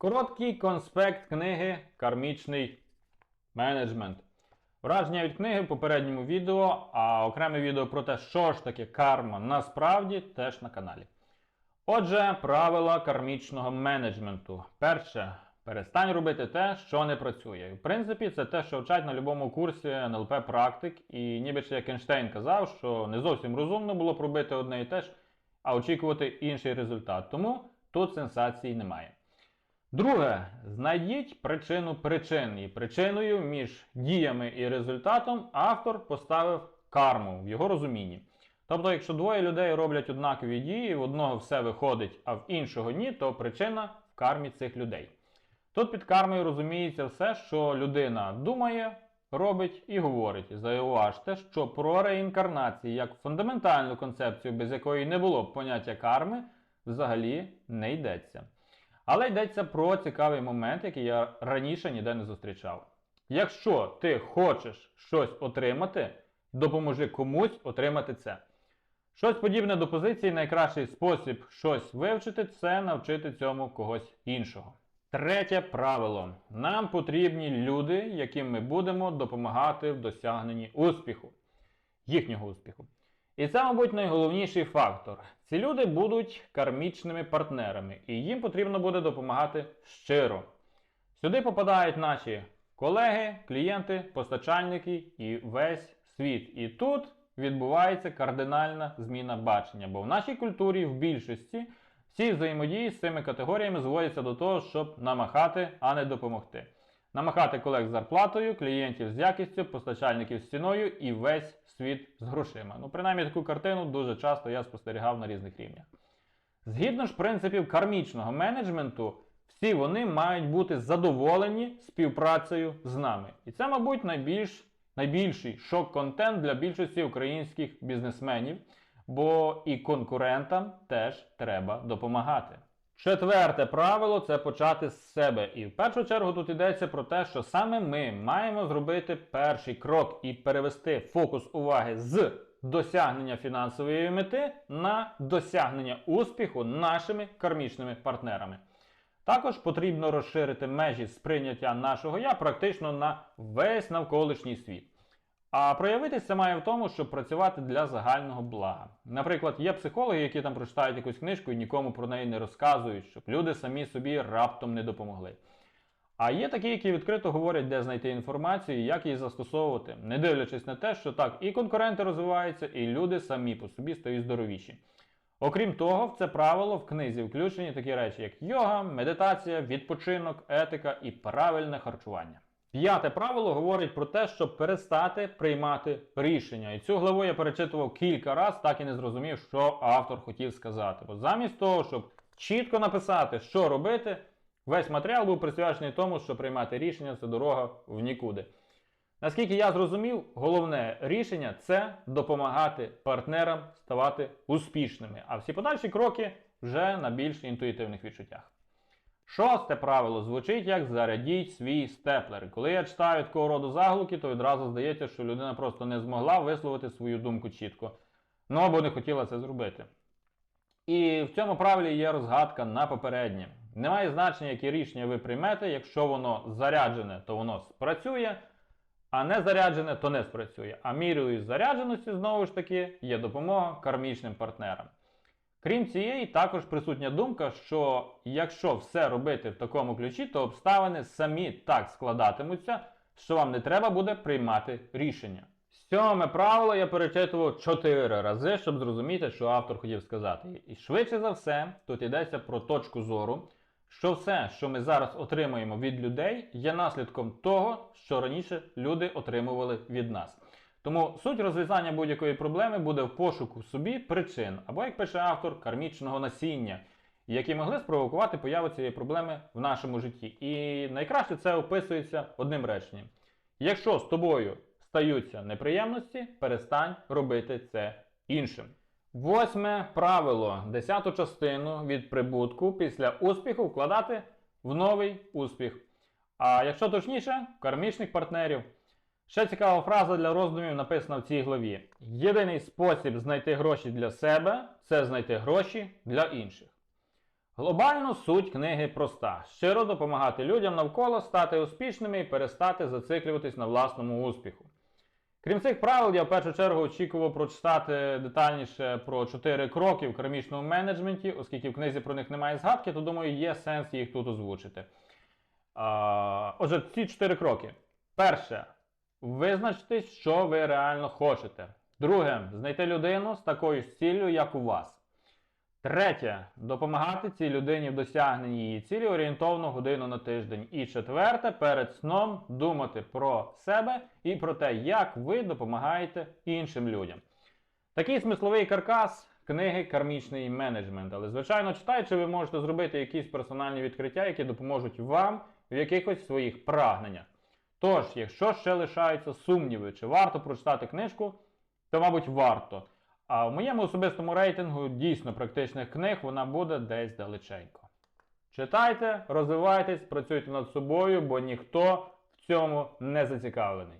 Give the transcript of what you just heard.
Короткий конспект книги Кармічний менеджмент. Враження від книги в попередньому відео, а окреме відео про те, що ж таке карма насправді, теж на каналі. Отже, правила кармічного менеджменту. Перше, перестань робити те, що не працює. В принципі, це те, що вчать на будь-якому курсі НЛП практик, і ніби як Ейнштейн казав, що не зовсім розумно було б робити одне і те ж, а очікувати інший результат. Тому тут сенсацій немає. Друге, знайдіть причину причин. І причиною між діями і результатом автор поставив карму в його розумінні. Тобто, якщо двоє людей роблять однакові дії, в одного все виходить, а в іншого ні, то причина в кармі цих людей. Тут під кармою розуміється все, що людина думає, робить і говорить. Зауважте, що про реінкарнацію як фундаментальну концепцію, без якої не було б поняття карми, взагалі не йдеться. Але йдеться про цікавий момент, який я раніше ніде не зустрічав. Якщо ти хочеш щось отримати, допоможи комусь отримати це. Щось подібне до позиції, найкращий спосіб щось вивчити це навчити цьому когось іншого. Третє правило. Нам потрібні люди, яким ми будемо допомагати в досягненні успіху, їхнього успіху. І це, мабуть, найголовніший фактор. Ці люди будуть кармічними партнерами, і їм потрібно буде допомагати щиро. Сюди попадають наші колеги, клієнти, постачальники і весь світ. І тут відбувається кардинальна зміна бачення, бо в нашій культурі в більшості всі взаємодії з цими категоріями зводяться до того, щоб намахати, а не допомогти. Намахати колег з зарплатою, клієнтів з якістю, постачальників з ціною і весь світ з грошима. Ну, принаймні таку картину дуже часто я спостерігав на різних рівнях. Згідно ж принципів кармічного менеджменту, всі вони мають бути задоволені співпрацею з нами. І це, мабуть, найбільш, найбільший шок-контент для більшості українських бізнесменів, бо і конкурентам теж треба допомагати. Четверте правило це почати з себе. І в першу чергу тут йдеться про те, що саме ми маємо зробити перший крок і перевести фокус уваги з досягнення фінансової мети на досягнення успіху нашими кармічними партнерами. Також потрібно розширити межі сприйняття нашого я практично на весь навколишній світ. А проявитися має в тому, щоб працювати для загального блага. Наприклад, є психологи, які там прочитають якусь книжку і нікому про неї не розказують, щоб люди самі собі раптом не допомогли. А є такі, які відкрито говорять, де знайти інформацію і як її застосовувати, не дивлячись на те, що так і конкуренти розвиваються, і люди самі по собі стають здоровіші. Окрім того, в це правило в книзі включені такі речі, як йога, медитація, відпочинок, етика і правильне харчування. П'яте правило говорить про те, щоб перестати приймати рішення. І цю главу я перечитував кілька разів, так і не зрозумів, що автор хотів сказати. Бо замість того, щоб чітко написати, що робити, весь матеріал був присвячений тому, що приймати рішення це дорога в нікуди. Наскільки я зрозумів, головне рішення це допомагати партнерам ставати успішними, а всі подальші кроки вже на більш інтуїтивних відчуттях. Шосте правило звучить як зарядіть свій степлер. Коли я читаю такого роду заголовки, то відразу здається, що людина просто не змогла висловити свою думку чітко. Ну або не хотіла це зробити. І в цьому правилі є розгадка на попереднє. Немає значення, які рішення ви приймете, якщо воно заряджене, то воно спрацює, а не заряджене, то не спрацює. А мірою зарядженості, знову ж таки, є допомога кармічним партнерам. Крім цієї, також присутня думка, що якщо все робити в такому ключі, то обставини самі так складатимуться, що вам не треба буде приймати рішення. Сьоме правило я перечитував чотири рази, щоб зрозуміти, що автор хотів сказати. І швидше за все, тут йдеться про точку зору, що все, що ми зараз отримуємо від людей, є наслідком того, що раніше люди отримували від нас. Тому суть розв'язання будь-якої проблеми буде в пошуку в собі причин, або, як пише автор, кармічного насіння, які могли спровокувати появу цієї проблеми в нашому житті. І найкраще це описується одним реченням: якщо з тобою стаються неприємності, перестань робити це іншим. Восьме правило: десяту частину від прибутку після успіху вкладати в новий успіх. А якщо точніше, кармічних партнерів. Ще цікава фраза для роздумів написана в цій главі. Єдиний спосіб знайти гроші для себе це знайти гроші для інших. Глобально суть книги проста: щиро допомагати людям навколо стати успішними і перестати зациклюватись на власному успіху. Крім цих правил, я в першу чергу очікував прочитати детальніше про 4 кроки в кармічному менеджменті, оскільки в книзі про них немає згадки, то думаю, є сенс їх тут озвучити. А, отже, ці 4 кроки. Перше. Визначтесь, що ви реально хочете. Друге, знайти людину з такою ж ціллю, як у вас. Третє. Допомагати цій людині в досягненні її цілі орієнтовно годину на тиждень. І четверте, перед сном думати про себе і про те, як ви допомагаєте іншим людям. Такий смисловий каркас книги Кармічний менеджмент. Але, звичайно, читаючи, ви можете зробити якісь персональні відкриття, які допоможуть вам в якихось своїх прагненнях. Тож, якщо ще лишаються сумніви, чи варто прочитати книжку, то, мабуть, варто. А в моєму особистому рейтингу дійсно практичних книг вона буде десь далеченько. Читайте, розвивайтесь, працюйте над собою, бо ніхто в цьому не зацікавлений.